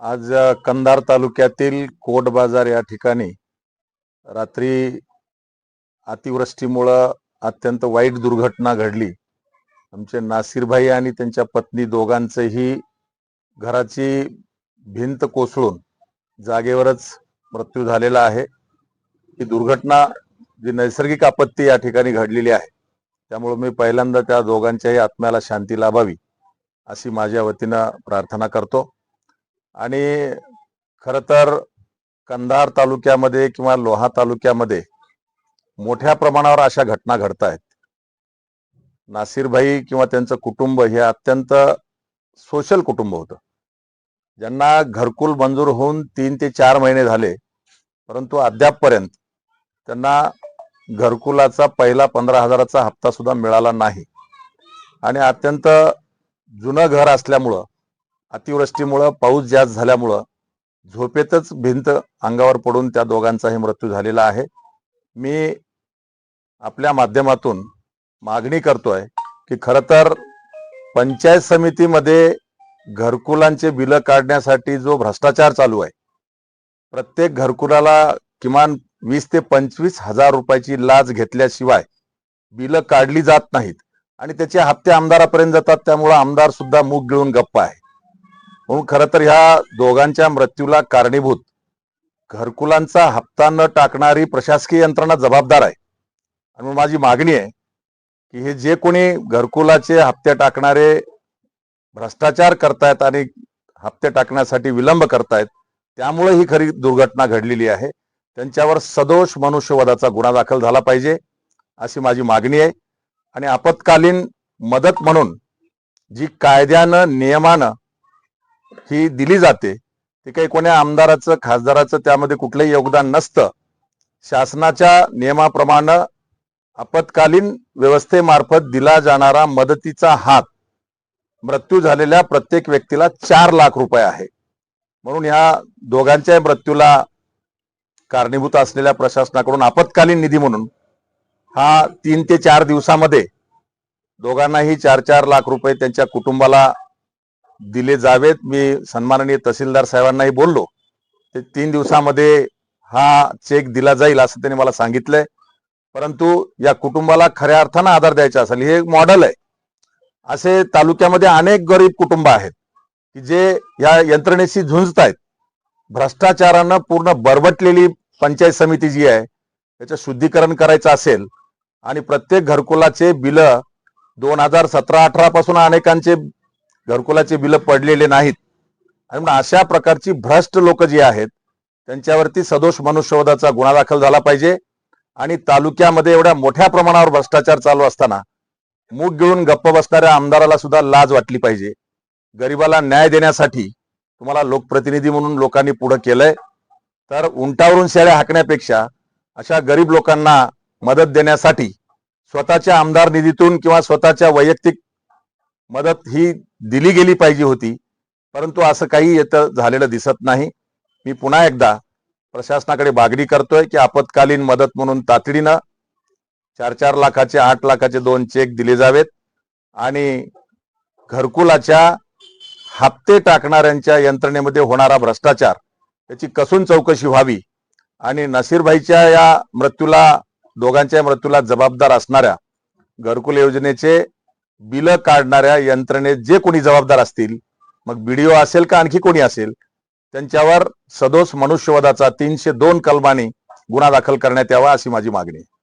आज कंधार तालुक्यातील कोट बाजार या ठिकाणी रात्री अतिवृष्टीमुळं अत्यंत वाईट दुर्घटना घडली. आमचे नासिरभाई आणि त्यांच्या पत्नी दोघांचंही घराची भिंत कोसळून जागेवरच मृत्यू झालेला आहे. ही दुर्घटना जी नैसर्गिक आपत्ती या ठिकाणी घडलेली आहे त्यामुळे मी पहिल्यांदा त्या दोघांच्याही आत्म्याला शांती लाभावी अशी माझ्या वतीनं प्रार्थना करतो. आणि खर तर कंधार तालुक्यामध्ये किंवा लोहा तालुक्यामध्ये मोठ्या प्रमाणावर अशा घटना घडत आहेत. नासिरभाई किंवा त्यांचं कुटुंब हे अत्यंत सोशल कुटुंब होतं. ज्यांना घरकुल मंजूर होऊन तीन ते चार महिने झाले परंतु अद्यापपर्यंत त्यांना घरकुलाचा पहिला पंधरा हजाराचा हप्ता सुद्धा मिळाला नाही. आणि अत्यंत जुनं घर असल्यामुळं अतिवृष्टीमुळं पाऊस जास्त झाल्यामुळं झोपेतच भिंत अंगावर पडून त्या दोघांचाही मृत्यू झालेला आहे. मी आपल्या माध्यमातून मागणी करतोय की खरं तर पंचायत समितीमध्ये घरकुलांचे बिलं काढण्यासाठी जो भ्रष्टाचार चालू आहे प्रत्येक घरकुलाला किमान वीस ते पंचवीस हजार रुपयाची लाच घेतल्याशिवाय बिलं काढली जात नाहीत. आणि त्याचे हप्ते आमदारापर्यंत जातात त्यामुळं आमदार सुद्धा मूग गिळून गप्पा आहे. म्हणून खरं तर ह्या दोघांच्या मृत्यूला कारणीभूत. घरकुलांचा हप्ता न टाकणारी प्रशासकीय यंत्रणा जबाबदार आहे. आणि म्हणून माझी मागणी आहे की हे जे कोणी घरकुलाचे हप्ते टाकणारे भ्रष्टाचार करतायत आणि हप्ते टाकण्यासाठी विलंब करतायत त्यामुळे ही खरी दुर्घटना घडलेली आहे. त्यांच्यावर सदोष मनुष्यवधाचा गुन्हा दाखल झाला पाहिजे अशी माझी मागणी आहे. आणि आपत्कालीन मदत म्हणून जी कायद्यानं नियमानं ही दिली जाते. ते काही कोण्या आमदाराचं खासदाराचं त्यामध्ये कुठलंही योगदान नसतं. शासनाच्या नियमाप्रमाणे आपत्कालीन व्यवस्थेमार्फत दिला जाणारा मदतीचा हात मृत्यू झालेल्या प्रत्येक व्यक्तीला चार लाख रुपये आहे. म्हणून ह्या दोघांच्या मृत्यूला कारणीभूत असलेल्या प्रशासनाकडून आपत्कालीन निधी म्हणून हा तीन ते चार दिवसामध्ये दोघांनाही चार चार लाख रुपये त्यांच्या कुटुंबाला दिले जावेत. मी सन्माननीय तहसीलदार साहेबांनाही बोललो. ते तीन दिवसामध्ये हा चेक दिला जाईल असं त्यांनी मला सांगितलंय. परंतु या कुटुंबाला खऱ्या अर्थानं आधार द्यायचा असेल हे एक मॉडेल आहे. असे तालुक्यामध्ये अनेक गरीब कुटुंब आहेत की जे या यंत्रणेशी झुंजत आहेत भ्रष्टाचारानं पूर्ण बरबटलेली पंचायत समिती जी आहे त्याचं शुद्धीकरण करायचं असेल आणि प्रत्येक घरकुलाचे बिल दोन हजार सतरा अठरा पासून अनेकांचे घरकुलाचे बिलं पडलेले नाहीत. आणि म्हणून अशा प्रकारची भ्रष्ट लोक जी आहेत त्यांच्यावरती सदोष मनुष्यवधाचा गुन्हा दाखल झाला पाहिजे. आणि तालुक्यामध्ये एवढ्या मोठ्या प्रमाणावर भ्रष्टाचार चालू असताना मूग गिळून गप्प बसणाऱ्या आमदाराला सुद्धा लाज वाटली पाहिजे. गरिबाला न्याय देण्यासाठी तुम्हाला लोकप्रतिनिधी म्हणून लोकांनी पुढे केलंय. तर उंटावरून शेळ्या हाकण्यापेक्षा अशा गरीब लोकांना मदत देण्यासाठी स्वतःच्या आमदार निधीतून किंवा स्वतःच्या वैयक्तिक मदत ही दिली गेली पाहिजे होती. परंतु असं काही येतं झालेलं दिसत नाही. मी पुन्हा एकदा प्रशासनाकडे मागणी करतोय की आपत्कालीन मदत म्हणून तातडीनं चार चार लाखाचे आठ लाखाचे दोन चेक दिले जावेत आणि घरकुलाच्या हप्ते टाकणाऱ्यांच्या यंत्रणेमध्ये होणारा भ्रष्टाचार त्याची कसून चौकशी व्हावी आणि नसीरभाईच्या या मृत्यूला दोघांच्या मृत्यूला जबाबदार असणाऱ्या घरकुल योजनेचे बिलं काढणाऱ्या यंत्रणेत जे कोणी जबाबदार असतील मग बीडीओ असेल का आणखी कोणी असेल त्यांच्यावर सदोष मनुष्यवधाचा तीनशे दोन कलमाने गुन्हा दाखल करण्यात यावा अशी माझी मागणी आहे.